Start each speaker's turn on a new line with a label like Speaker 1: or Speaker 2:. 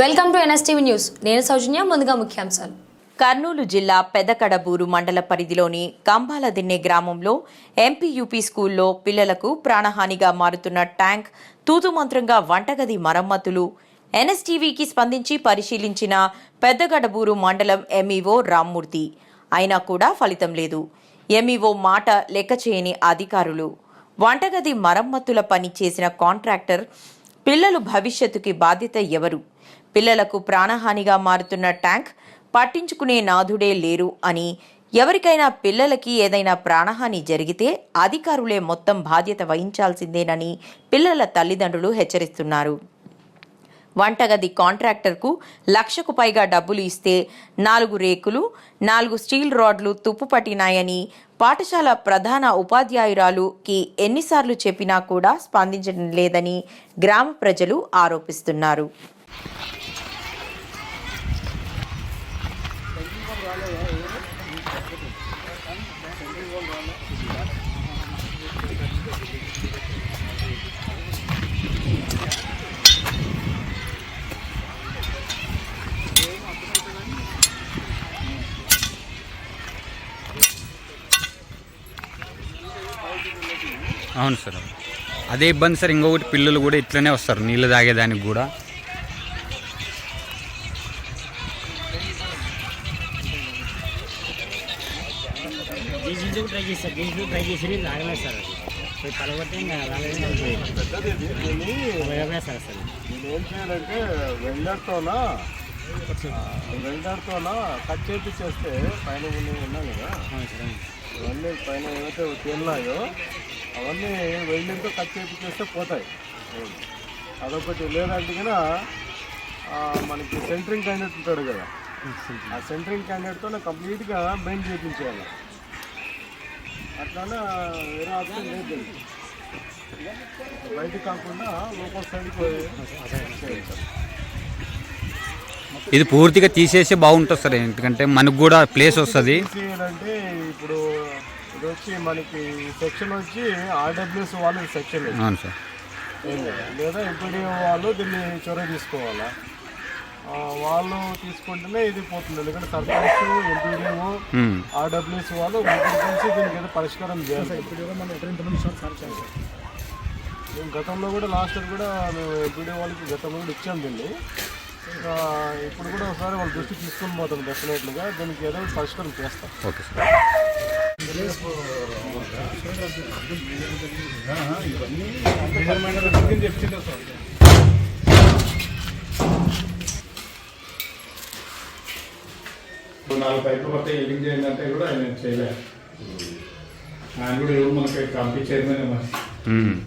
Speaker 1: Welcome to NSTV news. నేను సౌజన్య ముందుగా ముఖ్యాంశాలు.
Speaker 2: కర్నూలు జిల్లా పెదకడబూరు మండల పరిధిలోని కంబాలదిన్నె గ్రామంలో ఎంపీయూపీ స్కూల్లో పిల్లలకు ప్రాణహానిగా మారుతున్న ట్యాంక్ తూతుమంత్రంగా వంటగది మరమ్మతులు ఎన్ఎస్టీవీకి స్పందించి పరిశీలించిన పెద్దగడబూరు మండలం ఎంఈఓ రామ్మూర్తి. అయినా కూడా ఫలితం లేదు. ఎంఈఓ మాట లెక్క చేయని అధికారులు. వంటగది మరమ్మతుల పని చేసిన కాంట్రాక్టర్ పిల్లలు భవిష్యత్తుకి బాధ్యత ఎవరు? పిల్లలకు ప్రాణహానిగా మారుతున్న ట్యాంక్ పట్టించుకునే నాథుడే లేరు అని ఎవరికైనా పిల్లలకి ఏదైనా ప్రాణహాని జరిగితే అధికారులే మొత్తం బాధ్యత వహించాల్సిందేనని పిల్లల తల్లిదండ్రులు హెచ్చరిస్తున్నారు. వంటగది కాంట్రాక్టర్కు లక్షకు పైగా డబ్బులు ఇస్తే నాలుగు రేకులు నాలుగు స్టీల్ రాడ్లు తుప్పు పట్టినాయని పాఠశాల ప్రధాన ఉపాధ్యాయురాలుకి ఎన్నిసార్లు చెప్పినా కూడా స్పందించడం లేదని గ్రామ ప్రజలు ఆరోపిస్తున్నారు.
Speaker 3: అవును సార్ అదే ఇబ్బంది సార్ ఇంకొకటి పిల్లలు కూడా ఇట్లనే వస్తారు నీళ్ళు తాగేదానికి కూడా.
Speaker 4: ట్రై చేస్తారు డీజిల్ ట్రై చేసి లాగలేదు సార్ అది పోయి రాలేదు సార్ అసలు
Speaker 5: నేను ఏం చేయాలంటే వెల్డర్తోనా వెల్డర్తోనా కట్ చేపించేస్తే పైన ఉన్నాయి కదా.
Speaker 4: అవును
Speaker 5: అవన్నీ పైన ఏవైతే తేలినాయో అవన్నీ వెల్డింగ్తో కట్ చేపించేస్తే పోతాయి. అదొకటి లేదంటే మనకి సెంటరింగ్ క్యాండిడేట్ ఉంటాడు కదా. ఆ సెంటరింగ్ క్యాండిడేట్తో కంప్లీట్గా మెయిన్ చేయించేయాలి అట్లానే వేరే ఆప్షన్ లేదు బయట కాకుండా లోపల సైడ్కి చేయాలి. సార్.
Speaker 3: ఇది పూర్తిగా తీసేస్తే బాగుంటుంది సార్ ఎందుకంటే మనకు కూడా ప్లేస్ వస్తుంది
Speaker 5: తీసేయాలంటే ఇప్పుడు ఇది వచ్చి మనకి సెక్షన్ వచ్చి ఆర్డబ్ల్యూఎస్ వాళ్ళు సెక్షన్.
Speaker 3: అవును సార్
Speaker 5: లేదు. ఎంపీడీ వాళ్ళు దీన్ని చొరవ తీసుకోవాలా ఆ, వాళ్ళు తీసుకుంటేనే ఇది పోతుంది ఎందుకంటే సర్పంచ్ ఎంపీడీఓ. ఆర్డబ్ల్యూఎస్ వాళ్ళు కలిసి దీనికి ఏదో పరిష్కారం చేయాలి మేము గతంలో కూడా లాస్ట్ ఇయర్ కూడా మేము ఎంపీడీ వాళ్ళకి గతంలో కూడా ఇచ్చాం దీన్ని ఇప్పుడు కూడా ఒకసారి వాళ్ళ దృష్టి తీసుకొని పోతాం డెఫినెట్లీగా దీనికి ఏదో పరిష్కారం చేస్తాం.
Speaker 3: Okay sir.
Speaker 6: నాలుగు పైపులు కొత్త ఎల్లింగ్ చేయండి అంటే కూడా ఆయన చేయలేదు ఆయన కూడా ఎవరు మనకి కంపెనీ చైర్మన్
Speaker 3: ఉమ్.